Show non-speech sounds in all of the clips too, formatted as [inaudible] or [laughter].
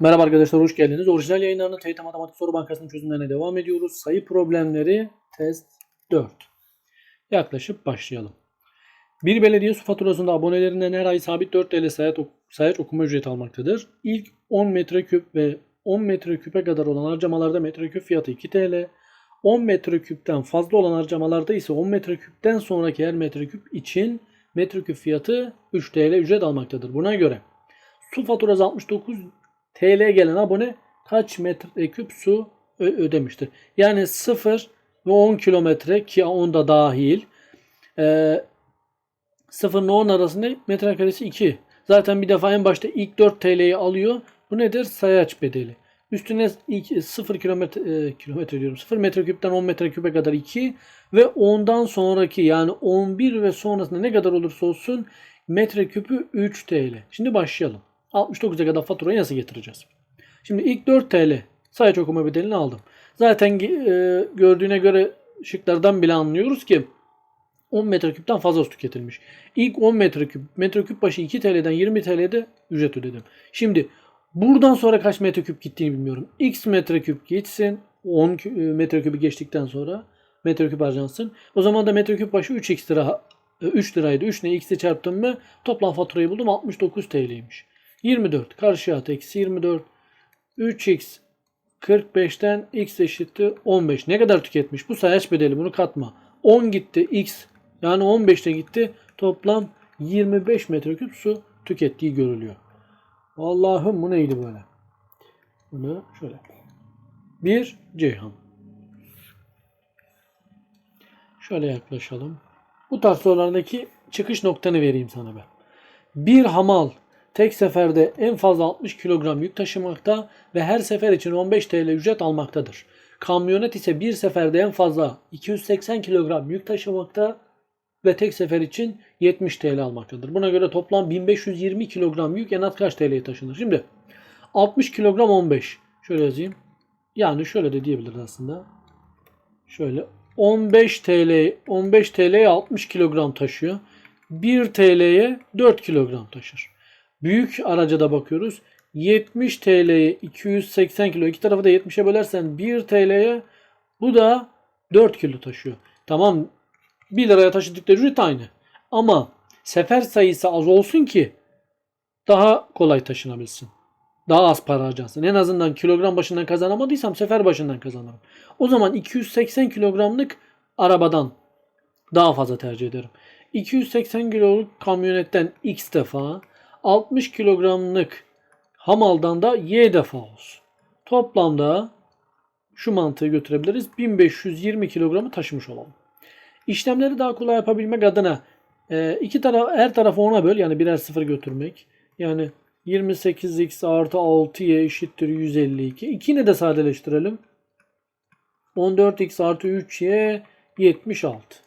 Merhaba arkadaşlar hoş geldiniz. Orijinal yayınlarında TYT Matematik Soru Bankası'nın çözümlerine devam ediyoruz. Sayı problemleri test 4. Yaklaşıp başlayalım. Bir belediye su faturasında abonelerinden her ay sabit 4 TL sayaç, sayaç okuma ücreti almaktadır. İlk 10 metreküp ve 10 metreküpe kadar olan harcamalarda metreküp fiyatı 2 TL. 10 metreküpten fazla olan harcamalarda ise 10 metreküpten sonraki her metreküp için metreküp fiyatı 3 TL ücret almaktadır. Buna göre su faturası 69 TL gelen abone kaç metreküp su ödemiştir? Yani 0 ve 10 kilometre ki 10 da dahil. Ee, 0 ile 10 arasında metrekaresi 2. Zaten bir defa en başta ilk 4 TL'yi alıyor. Bu nedir? Sayaç bedeli. Üstüne ilk 0 kilometre e, kilometre diyorum. 0 metreküpten 10 metreküpe kadar 2 ve ondan sonraki yani 11 ve sonrasında ne kadar olursa olsun metreküpü 3 TL. Şimdi başlayalım. 69'a kadar faturayı nasıl getireceğiz? Şimdi ilk 4 TL sayaç okuma bedelini aldım. Zaten e, gördüğüne göre şıklardan bile anlıyoruz ki 10 metreküpten fazla su tüketilmiş. İlk 10 metreküp, metreküp başı 2 TL'den 20 TL'de ücret ödedim. Şimdi buradan sonra kaç metreküp gittiğini bilmiyorum. X metreküp gitsin. 10 kü- e, metreküpü geçtikten sonra metreküp harcansın. O zaman da metreküp başı 3x lira e, 3 liraydı. 3 ne x'e çarptım mı toplam faturayı buldum 69 TL'ymiş. 24 karşıya at eksi 24 3x 45'ten x eşittir 15. Ne kadar tüketmiş? Bu sayaç bedeli bunu katma. 10 gitti x yani 15'te gitti. Toplam 25 metreküp su tükettiği görülüyor. Allah'ım bu neydi böyle? Bunu şöyle. Bir Ceyhan. Şöyle yaklaşalım. Bu tarz sorulardaki çıkış noktanı vereyim sana ben. Bir hamal tek seferde en fazla 60 kilogram yük taşımakta ve her sefer için 15 TL ücret almaktadır. Kamyonet ise bir seferde en fazla 280 kilogram yük taşımakta ve tek sefer için 70 TL almaktadır. Buna göre toplam 1520 kilogram yük en az kaç TL'ye taşınır? Şimdi 60 kilogram 15. Şöyle yazayım. Yani şöyle de diyebiliriz aslında. Şöyle 15 TL 15 TL'ye 60 kilogram taşıyor. 1 TL'ye 4 kilogram taşır. Büyük araca da bakıyoruz. 70 TL'ye 280 kilo. İki tarafı da 70'e bölersen 1 TL'ye bu da 4 kilo taşıyor. Tamam 1 liraya taşıdıkları ücret aynı. Ama sefer sayısı az olsun ki daha kolay taşınabilsin. Daha az para harcansın. En azından kilogram başından kazanamadıysam sefer başından kazanırım. O zaman 280 kilogramlık arabadan daha fazla tercih ederim. 280 kiloluk kamyonetten x defa 60 kilogramlık hamaldan da y defa olsun. Toplamda şu mantığı götürebiliriz. 1520 kilogramı taşımış olalım. İşlemleri daha kolay yapabilmek adına e, iki taraf her tarafı 10'a böl yani birer sıfır götürmek. Yani 28x artı 6y eşittir 152. 2'ni de sadeleştirelim. 14x artı 3y 76.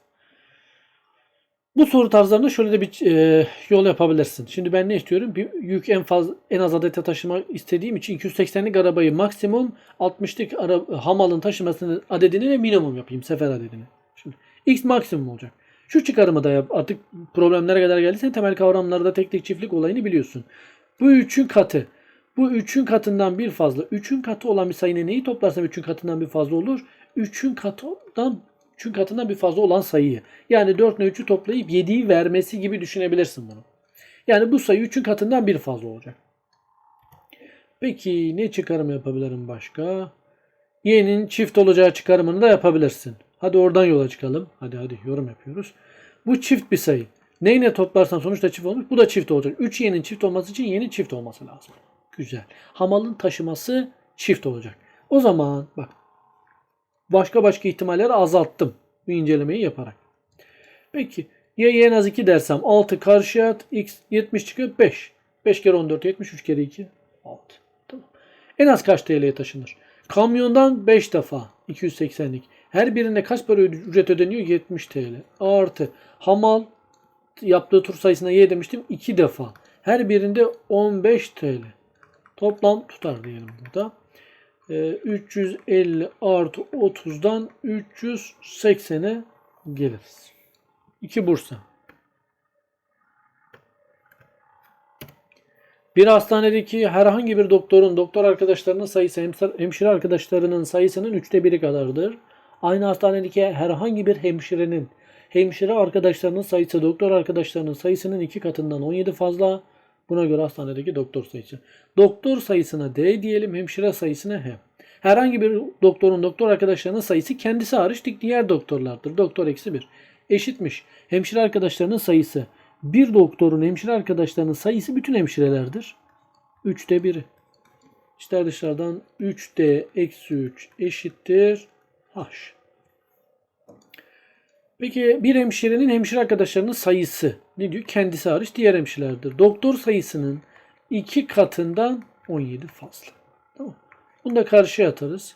Bu soru tarzlarında şöyle de bir e, yol yapabilirsin. Şimdi ben ne istiyorum? Bir yük en fazla en az adete taşımak istediğim için 280'lik arabayı maksimum 60'lık ara, hamalın taşımasının adedini ve minimum yapayım sefer adedini. Şimdi x maksimum olacak. Şu çıkarımı da yap. Artık problemlere kadar geldiysen temel kavramlarda teklik çiftlik olayını biliyorsun. Bu üçün katı. Bu üçün katından bir fazla. Üçün katı olan bir sayının neyi toplarsam üçün katından bir fazla olur? Üçün katından üçün katından bir fazla olan sayıyı. Yani 4 ile 3'ü toplayıp 7'yi vermesi gibi düşünebilirsin bunu. Yani bu sayı 3'ün katından bir fazla olacak. Peki ne çıkarım yapabilirim başka? Y'nin çift olacağı çıkarımını da yapabilirsin. Hadi oradan yola çıkalım. Hadi hadi yorum yapıyoruz. Bu çift bir sayı. Neyle toplarsan sonuçta çift olmuş. Bu da çift olacak. 3 y'nin çift olması için y'nin çift olması lazım. Güzel. Hamalın taşıması çift olacak. O zaman bak başka başka ihtimalleri azalttım. Bu incelemeyi yaparak. Peki y'ye en az 2 dersem 6 karşıya at x 70 çıkıyor 5. 5 kere 14 70 3 kere 2 6. Tamam. En az kaç TL'ye taşınır? Kamyondan 5 defa 280'lik. Her birinde kaç para ücret ödeniyor? 70 TL. Artı hamal yaptığı tur sayısına y demiştim 2 defa. Her birinde 15 TL. Toplam tutar diyelim burada. Ee, 350 artı 30'dan 380'e geliriz. 2 Bursa. Bir hastanedeki herhangi bir doktorun doktor arkadaşlarının sayısı hemşire arkadaşlarının sayısının üçte biri kadardır. Aynı hastanedeki herhangi bir hemşirenin hemşire arkadaşlarının sayısı doktor arkadaşlarının sayısının iki katından 17 fazla. Buna göre hastanedeki doktor sayısı. Doktor sayısına D diyelim, hemşire sayısına H. Herhangi bir doktorun doktor arkadaşlarının sayısı kendisi hariç diğer doktorlardır. Doktor eksi 1. Eşitmiş. Hemşire arkadaşlarının sayısı. Bir doktorun hemşire arkadaşlarının sayısı bütün hemşirelerdir. 3'te 1'i. İşler dışarıdan 3D eksi 3 eşittir H. Peki bir hemşirenin hemşire arkadaşlarının sayısı ne diyor? Kendisi hariç diğer hemşirelerdir. Doktor sayısının iki katından 17 fazla. Tamam. Bunu da karşıya atarız.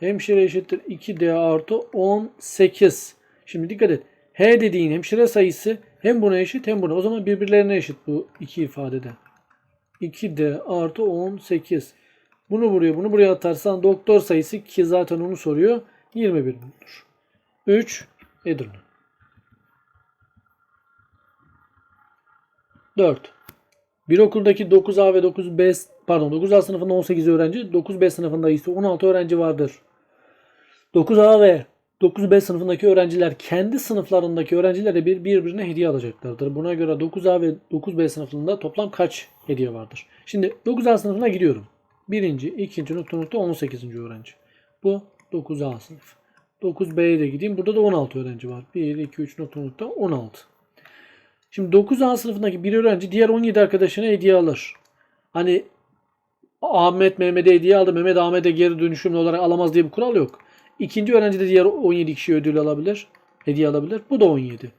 Hemşire eşittir 2D artı 18. Şimdi dikkat et. H dediğin hemşire sayısı hem buna eşit hem buna. O zaman birbirlerine eşit bu iki ifadede. 2D artı 18. Bunu buraya bunu buraya atarsan doktor sayısı ki zaten onu soruyor. 21 bulunur. 3 Edirne. 4. Bir okuldaki 9A ve 9B pardon 9A sınıfında 18 öğrenci, 9B sınıfında ise 16 öğrenci vardır. 9A ve 9B sınıfındaki öğrenciler kendi sınıflarındaki öğrencilere bir birbirine hediye alacaklardır. Buna göre 9A ve 9B sınıfında toplam kaç hediye vardır? Şimdi 9A sınıfına gidiyorum. Birinci, ikinci nokta nokta 18. öğrenci. Bu 9A sınıf. 9B'ye de gideyim. Burada da 16 öğrenci var. 1, 2, 3 nokta nokta 16. Şimdi 9A sınıfındaki bir öğrenci diğer 17 arkadaşına hediye alır. Hani Ahmet Mehmet'e hediye aldı. Mehmet Ahmet'e geri dönüşümlü olarak alamaz diye bir kural yok. İkinci öğrenci de diğer 17 kişi ödül alabilir. Hediye alabilir. Bu da 17.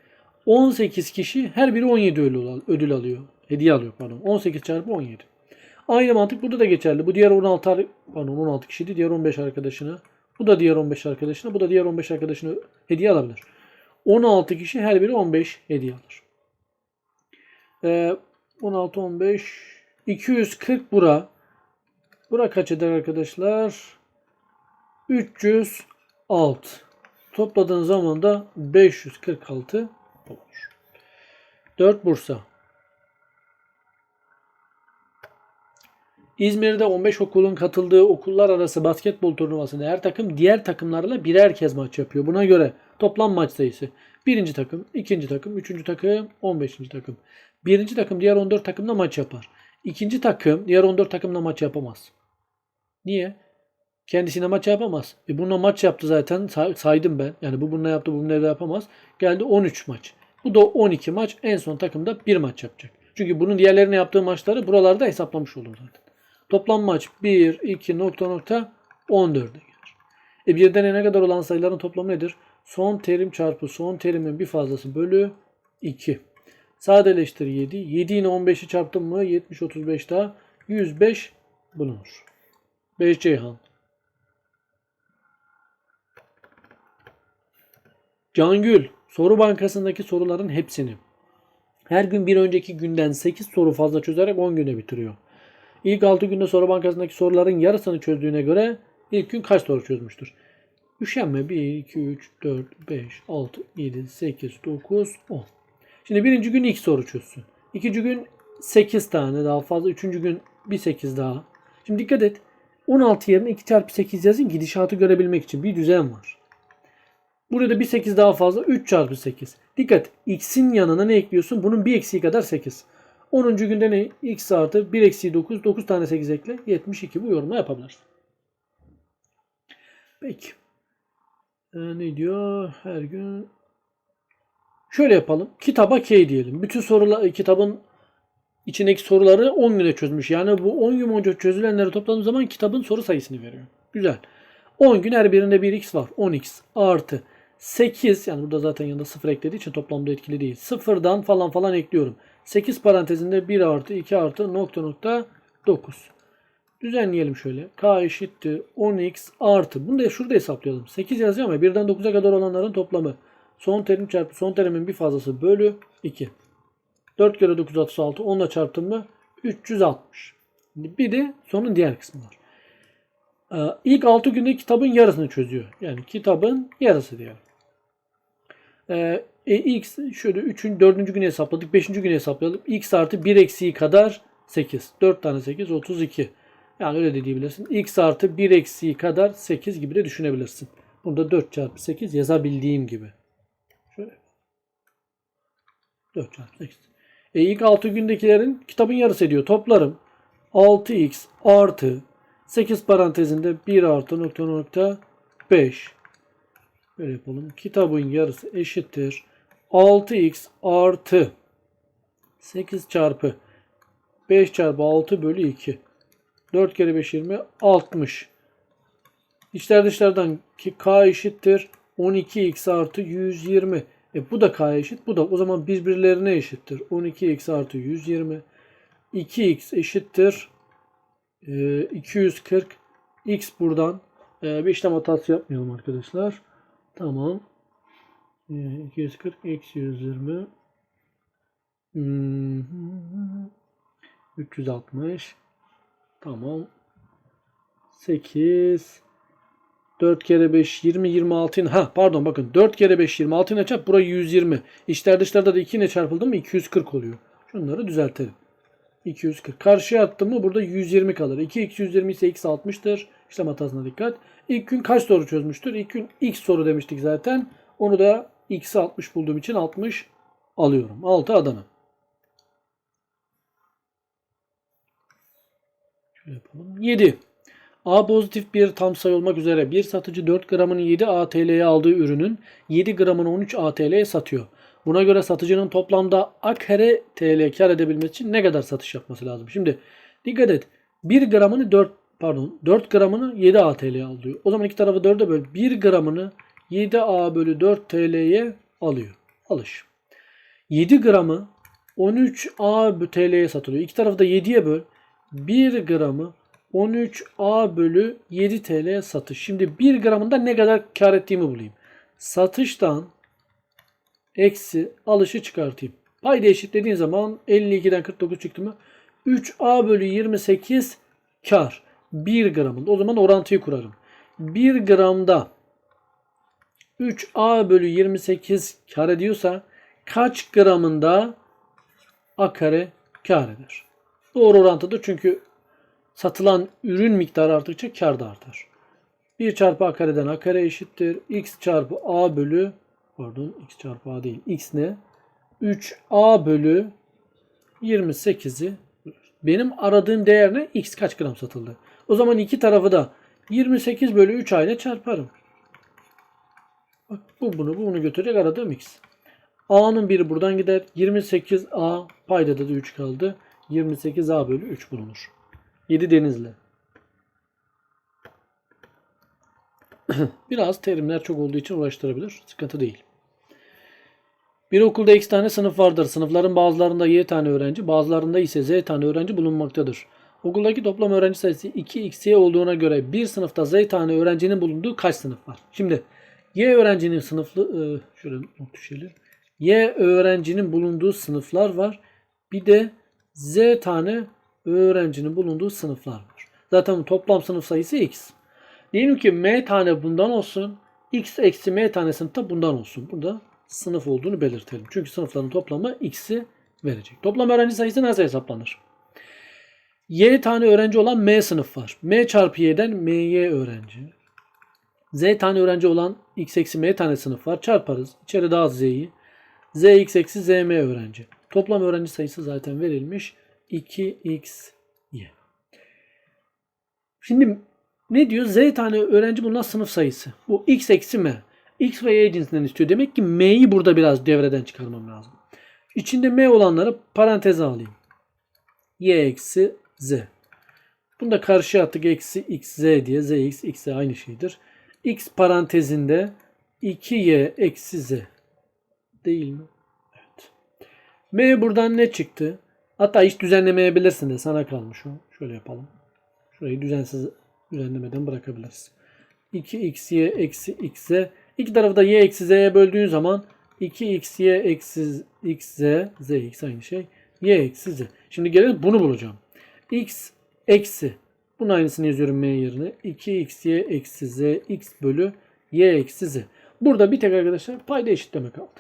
18 kişi her biri 17 ödül, ödül alıyor. Hediye alıyor pardon. 18 çarpı 17. Aynı mantık burada da geçerli. Bu diğer 16 ar- pardon 16 kişiydi. Diğer 15 arkadaşına. Bu da diğer 15 arkadaşına. Bu da diğer 15 arkadaşına hediye alabilir. 16 kişi her biri 15 hediye alır. Ee, 16 15 240 bura. Bura kaç eder arkadaşlar? 306. Topladığın zaman da 546 olur. 4 Bursa. İzmir'de 15 okulun katıldığı okullar arası basketbol turnuvasında her takım diğer takımlarla birer kez maç yapıyor. Buna göre toplam maç sayısı birinci takım, ikinci takım, üçüncü takım, 15. takım. Birinci takım diğer 14 takımla maç yapar. İkinci takım diğer 14 takımla maç yapamaz. Niye? Kendisine maç yapamaz. E bununla maç yaptı zaten say- saydım ben. Yani bu bununla yaptı bu bununla yapamaz. Geldi 13 maç. Bu da 12 maç. En son takımda bir maç yapacak. Çünkü bunun diğerlerine yaptığı maçları buralarda hesaplamış oldum zaten. Toplam maç 1, 2 nokta nokta 14'e gelir. E birden ne kadar olan sayıların toplamı nedir? Son terim çarpı son terimin bir fazlası bölü 2. Sadeleştir 7. 7 yine 15'i çarptım mı 70 35 daha 105 bulunur. 5 Ceyhan. Cangül, soru bankasındaki soruların hepsini her gün bir önceki günden 8 soru fazla çözerek 10 güne bitiriyor. İlk 6 günde soru bankasındaki soruların yarısını çözdüğüne göre ilk gün kaç soru çözmüştür? Üşenme 1, 2, 3, 4, 5, 6, 7, 8, 9, 10. Şimdi birinci gün ilk soru çözsün. İkinci gün 8 tane daha fazla. Üçüncü gün bir 8 daha. Şimdi dikkat et. 16 yerine 2 çarpı 8 yazın gidişatı görebilmek için bir düzen var. Burada bir 8 daha fazla 3 çarpı 8. Dikkat x'in yanına ne ekliyorsun? Bunun bir eksiği kadar 8. 10. günde ne? x artı 1 eksiği 9. 9 tane 8 ekle. 72 bu yorumla yapabilirsin. Peki. Ee, ne diyor? Her gün Şöyle yapalım. Kitaba K diyelim. Bütün sorular kitabın içindeki soruları 10 güne çözmüş. Yani bu 10 gün boyunca çözülenleri topladığım zaman kitabın soru sayısını veriyor. Güzel. 10 gün her birinde 1x var. 10x artı 8 yani burada zaten yanında 0 eklediği için toplamda etkili değil. Sıfırdan falan falan ekliyorum. 8 parantezinde 1 artı 2 artı nokta nokta 9. Düzenleyelim şöyle. K eşittir 10x artı. Bunu da şurada hesaplayalım. 8 yazıyor ama 1'den 9'a kadar olanların toplamı. Son terim çarpı son terimin bir fazlası bölü 2. 4 kere 9 36. 10 ile çarptım mı 360. Bir de sonun diğer kısmı var. Ee, İlk 6 günde kitabın yarısını çözüyor. Yani kitabın yarısı diyelim. Ee, e, x şöyle 3. 4. günü hesapladık. 5. günü hesapladık. x artı 1 eksiği kadar 8. 4 tane 8 32. Yani öyle de diyebilirsin. X artı 1 eksiği kadar 8 gibi de düşünebilirsin. Burada 4 çarpı 8 yazabildiğim gibi. Şöyle. 4 çarpı 8. E ilk 6 gündekilerin kitabın yarısı ediyor. Toplarım. 6x artı 8 parantezinde 1 artı nokta nokta 5. Böyle yapalım. Kitabın yarısı eşittir. 6x artı 8 çarpı 5 çarpı 6 bölü 2. 4 kere 5 20 60. İçler dışlardan ki k eşittir 12x artı 120. E bu da k eşit. Bu da o zaman birbirlerine eşittir. 12x artı 120. 2x eşittir. e, 240. x buradan. E, bir işlem hatası yapmayalım arkadaşlar. Tamam. E, 240 x 120. Hmm. 360. Tamam. 8 4 kere 5 20 26 'ın- ha pardon bakın 4 kere 5 26 ile çarp burayı 120. İçler dışlarda da 2 ile çarpıldı mı 240 oluyor. Şunları düzeltelim. 240. Karşıya attım mı burada 120 kalır. 2 x 120 ise x 60'tır. İşlem hatasına dikkat. İlk gün kaç soru çözmüştür? İlk gün x soru demiştik zaten. Onu da x'i 60 bulduğum için 60 alıyorum. 6 Adana. Şöyle yapalım. 7. A pozitif bir tam sayı olmak üzere bir satıcı 4 gramını 7 ATL'ye aldığı ürünün 7 gramını 13 ATL'ye satıyor. Buna göre satıcının toplamda A kare TL kar edebilmesi için ne kadar satış yapması lazım? Şimdi dikkat et. 1 gramını 4 pardon 4 gramını 7 ATL'ye alıyor. O zaman iki tarafı 4'e böl. 1 gramını 7A bölü 4 TL'ye alıyor. Alış. 7 gramı 13A TL'ye satılıyor. İki tarafı da 7'ye böl. 1 gramı 13A bölü 7 TL satış. Şimdi 1 gramında ne kadar kar ettiğimi bulayım. Satıştan eksi alışı çıkartayım. Payda eşitlediğin zaman 52'den 49 çıktı mı? 3A bölü 28 kar. 1 gramında. O zaman orantıyı kurarım. 1 gramda 3A bölü 28 kar ediyorsa kaç gramında A kare kar eder? Doğru orantıdır çünkü satılan ürün miktarı arttıkça kar da artar. 1 çarpı a kareden a kare eşittir. x çarpı a bölü pardon x çarpı a değil. x ne? 3a bölü 28'i benim aradığım değer ne? x kaç gram satıldı? O zaman iki tarafı da 28 bölü 3 a ile çarparım. Bak bu bunu bu bunu götürecek aradığım x. A'nın biri buradan gider. 28A payda da 3 kaldı. 28A bölü 3 bulunur. 7 denizli. [clears throat] Biraz terimler çok olduğu için uğraştırabilir. Sıkıntı değil. Bir okulda x tane sınıf vardır. Sınıfların bazılarında y tane öğrenci, bazılarında ise z tane öğrenci bulunmaktadır. Okuldaki toplam öğrenci sayısı 2xy olduğuna göre bir sınıfta z tane öğrencinin bulunduğu kaç sınıf var? Şimdi y öğrencinin sınıflı e, şöyle not düşelim. Y öğrencinin bulunduğu sınıflar var. Bir de Z tane öğrencinin bulunduğu sınıflar var. Zaten toplam sınıf sayısı X. Diyelim ki M tane bundan olsun. X eksi M tane sınıfta bundan olsun. Burada sınıf olduğunu belirtelim. Çünkü sınıfların toplamı X'i verecek. Toplam öğrenci sayısı nasıl hesaplanır? Y tane öğrenci olan M sınıf var. M çarpı Y'den MY öğrenci. Z tane öğrenci olan X eksi M tane sınıf var. Çarparız. İçeri daha az Z'yi. ZX eksi ZM öğrenci. Toplam öğrenci sayısı zaten verilmiş. 2xy. Şimdi ne diyor? Z tane öğrenci bulunan sınıf sayısı. Bu x eksi m. X ve y cinsinden istiyor. Demek ki m'yi burada biraz devreden çıkarmam lazım. İçinde m olanları paranteze alayım. y eksi z. Bunu da karşıya attık. Eksi x z diye. z x aynı şeydir. x parantezinde 2y eksi z. Değil mi? Evet. M buradan ne çıktı? Hatta hiç düzenlemeyebilirsin de sana kalmış o. Şöyle yapalım. Şurayı düzensiz düzenlemeden bırakabiliriz. 2xy eksi xz. İki tarafı da y eksi z'ye böldüğün zaman 2xy eksi xz z x aynı şey. y eksi z. Şimdi gelelim bunu bulacağım. X eksi bunun aynısını yazıyorum m yerine. 2xy eksi z x bölü y eksi z. Burada bir tek arkadaşlar payda eşitleme kaldı.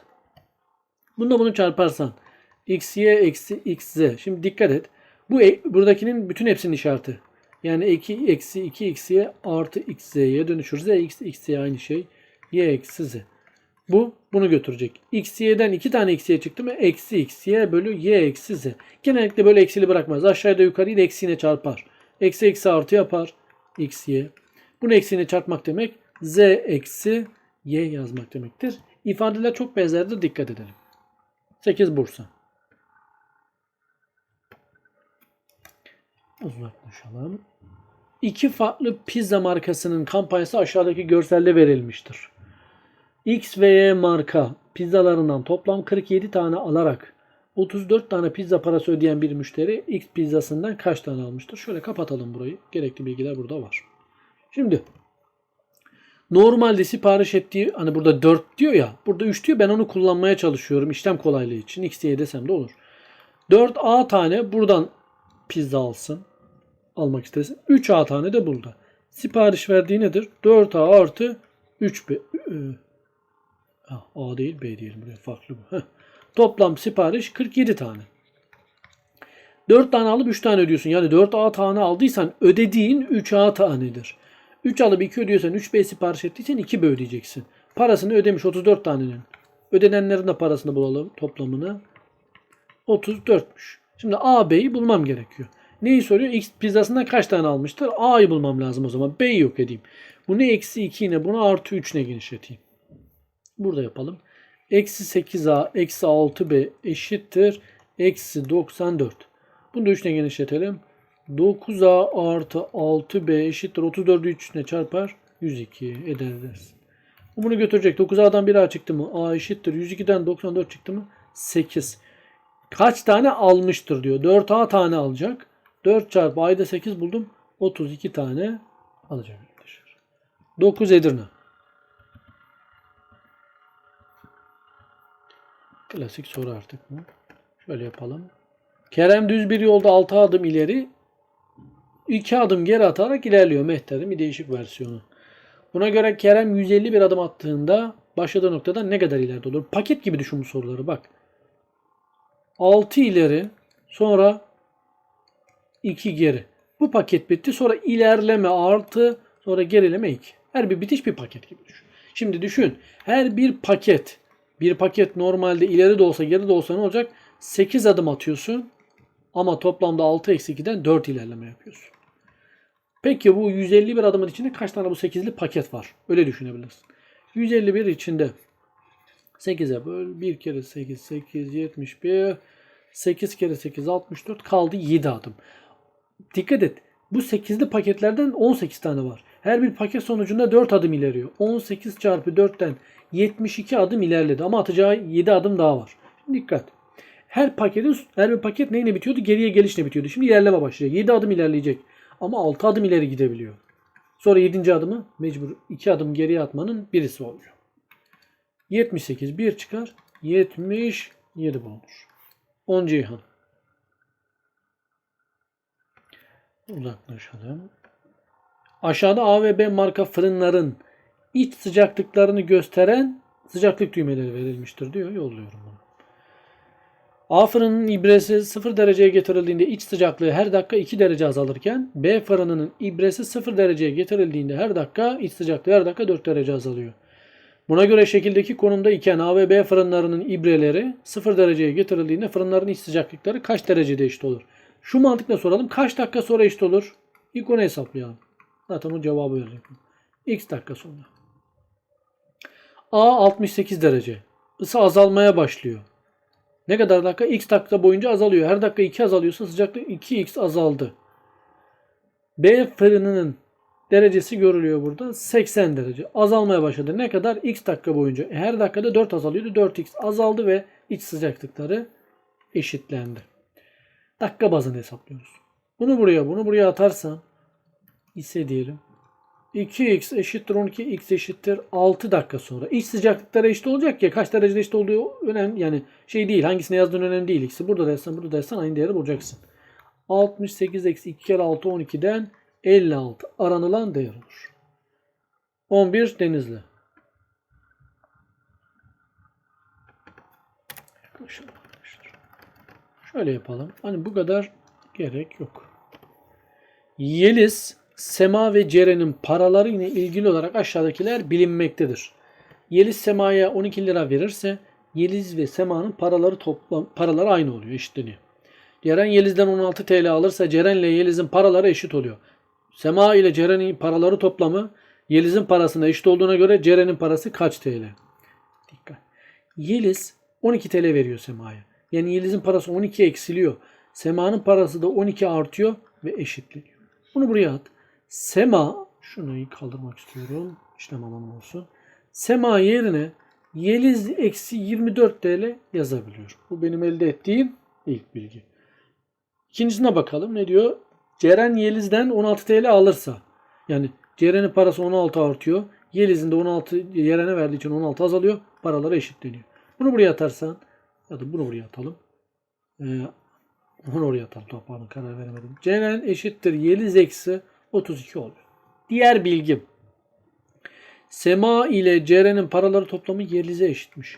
Bunda bunu çarparsan xy eksi xz. Şimdi dikkat et. Bu e- buradakinin bütün hepsinin işareti. Yani 2 eksi 2 x'ye artı x'ye dönüşür. z x x'ye aynı şey. y eksi z. Bu bunu götürecek. x y'den 2 tane x y çıktı mı? Eksi x y bölü y eksi z. Genellikle böyle eksili bırakmaz. Aşağıda yukarıyı da eksiğine çarpar. Eksi eksi artı yapar. x y. Bunu eksiğine çarpmak demek z eksi y yazmak demektir. İfadeler çok benzerdir. Dikkat edelim. 8 Bursa. Uzaklaşalım. İki farklı pizza markasının kampanyası aşağıdaki görselde verilmiştir. X ve Y marka pizzalarından toplam 47 tane alarak 34 tane pizza parası ödeyen bir müşteri X pizzasından kaç tane almıştır? Şöyle kapatalım burayı. Gerekli bilgiler burada var. Şimdi normalde sipariş ettiği hani burada 4 diyor ya burada 3 diyor ben onu kullanmaya çalışıyorum işlem kolaylığı için X diye desem de olur. 4A tane buradan pizza alsın. Almak istesin. 3A tane de burada. Sipariş verdiği nedir? 4A artı 3B. A değil B diyelim buraya farklı bu. Toplam sipariş 47 tane. 4 tane alıp 3 tane ödüyorsun. Yani 4A tane aldıysan ödediğin 3A tanedir. 3 alıp 2 ödüyorsan 3B sipariş ettiysen 2B ödeyeceksin. Parasını ödemiş 34 tanenin. Ödenenlerin de parasını bulalım toplamını. 34'müş. Şimdi A, B'yi bulmam gerekiyor. Neyi soruyor? X pizzasından kaç tane almıştır? A'yı bulmam lazım o zaman. B'yi yok edeyim. Bunu eksi 2 ile bunu artı 3 ile genişleteyim. Burada yapalım. Eksi 8A eksi 6B eşittir. Eksi 94. Bunu da 3 ile genişletelim. 9A artı 6B eşittir. 34'ü 3 ile çarpar. 102 ederiz. Bu bunu götürecek. 9A'dan 1A çıktı mı? A eşittir. 102'den 94 çıktı mı? 8. Kaç tane almıştır diyor. 4A tane alacak. 4 çarpı ayda 8 buldum. 32 tane alacak arkadaşlar. 9 Edirne. Klasik soru artık bu. Şöyle yapalım. Kerem düz bir yolda 6 adım ileri 2 adım geri atarak ilerliyor. Mehter'in bir değişik versiyonu. Buna göre Kerem 150 bir adım attığında başladığı noktada ne kadar ileride olur? Paket gibi düşün bu soruları bak. 6 ileri sonra 2 geri. Bu paket bitti. Sonra ilerleme artı sonra gerileme 2. Her bir bitiş bir paket gibi düşün. Şimdi düşün. Her bir paket bir paket normalde ileri de olsa geri de olsa ne olacak? 8 adım atıyorsun. Ama toplamda 6 eksi 2'den 4 ilerleme yapıyorsun. Peki bu 151 adımın içinde kaç tane bu 8'li paket var? Öyle düşünebilirsin. 151 içinde 8'e böl. 1 kere 8 8 71 8 kere 8 64 kaldı 7 adım. Dikkat et. Bu 8'li paketlerden 18 tane var. Her bir paket sonucunda 4 adım ileriyor. 18 çarpı 4'ten 72 adım ilerledi ama atacağı 7 adım daha var. Şimdi dikkat. Her paketin her bir paket neyle bitiyordu? Geriye gelişle bitiyordu. Şimdi ilerleme başlayacak. 7 adım ilerleyecek. Ama 6 adım ileri gidebiliyor. Sonra 7. adımı mecbur 2 adım geriye atmanın birisi oluyor. 78 1 çıkar. 77 bulunur. 10 Ceyhan. Uzaklaşalım. Aşağıda A ve B marka fırınların iç sıcaklıklarını gösteren sıcaklık düğmeleri verilmiştir diyor. Yolluyorum bunu. A fırının ibresi 0 dereceye getirildiğinde iç sıcaklığı her dakika 2 derece azalırken B fırınının ibresi 0 dereceye getirildiğinde her dakika iç sıcaklığı her dakika 4 derece azalıyor. Buna göre şekildeki konumda iken A ve B fırınlarının ibreleri 0 dereceye getirildiğinde fırınların iç sıcaklıkları kaç derecede eşit olur? Şu mantıkla soralım. Kaç dakika sonra eşit olur? İlk onu hesaplayalım. Zaten o cevabı verecek. X dakika sonra. A 68 derece. Isı azalmaya başlıyor. Ne kadar dakika? X dakika boyunca azalıyor. Her dakika 2 azalıyorsa sıcaklık 2x azaldı. B fırınının derecesi görülüyor burada. 80 derece. Azalmaya başladı. Ne kadar? X dakika boyunca. E, her dakikada 4 azalıyordu. 4x azaldı ve iç sıcaklıkları eşitlendi. Dakika bazını hesaplıyoruz. Bunu buraya, bunu buraya atarsam ise diyelim. 2x eşittir 12, x eşittir 6 dakika sonra. İç sıcaklıklara eşit olacak ya kaç derecede eşit olduğu önemli yani şey değil. Hangisine yazdığın önemli değil. X'i burada da burada da aynı değeri bulacaksın. 68 eksi 2 kere 6 12'den 56 aranılan değer olur. 11 Denizli. Yaklaşalım. Şöyle yapalım. Hani bu kadar Gerek yok. Yeliz, Sema ve Ceren'in paraları ile ilgili olarak aşağıdakiler bilinmektedir. Yeliz Sema'ya 12 lira verirse Yeliz ve Sema'nın paraları toplam paraları aynı oluyor, eşitleniyor. Ceren Yeliz'den 16 TL alırsa Ceren ile Yeliz'in paraları eşit oluyor. Sema ile Ceren'in paraları toplamı Yeliz'in parasına eşit olduğuna göre Ceren'in parası kaç TL? Dikkat. Yeliz 12 TL veriyor Sema'ya. Yani Yeliz'in parası 12 eksiliyor. Sema'nın parası da 12 artıyor ve eşitleniyor. Bunu buraya at. Sema şunu kaldırmak istiyorum. İşlem alanım olsun. Sema yerine Yeliz eksi 24 TL yazabiliyor. Bu benim elde ettiğim ilk bilgi. İkincisine bakalım. Ne diyor? Ceren Yeliz'den 16 TL alırsa yani Ceren'in parası 16 artıyor. Yeliz'in de 16 Ceren'e verdiği için 16 azalıyor. Paraları eşitleniyor. Bunu buraya atarsan ya da bunu buraya atalım. Ee, onu oraya atalım. Toprağını karar veremedim. Ceren eşittir Yeliz eksi 32 oluyor. Diğer bilgim. Sema ile Ceren'in paraları toplamı Yeliz'e eşitmiş.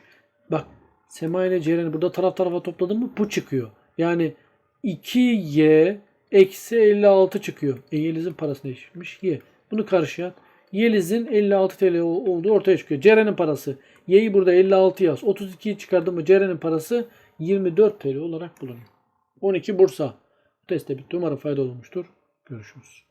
Bak Sema ile Ceren'i burada taraf tarafa topladım mı bu çıkıyor. Yani 2y eksi 56 çıkıyor. E Yeliz'in parasına eşitmiş y. Bunu karşıya. Yeliz'in 56 TL olduğu ortaya çıkıyor. Ceren'in parası. Y'yi burada 56 yaz. 32'yi çıkardım mı Ceren'in parası 24 TL olarak bulunuyor. 12 Bursa. Bu test de bitti. Umarım faydalı olmuştur. Görüşürüz.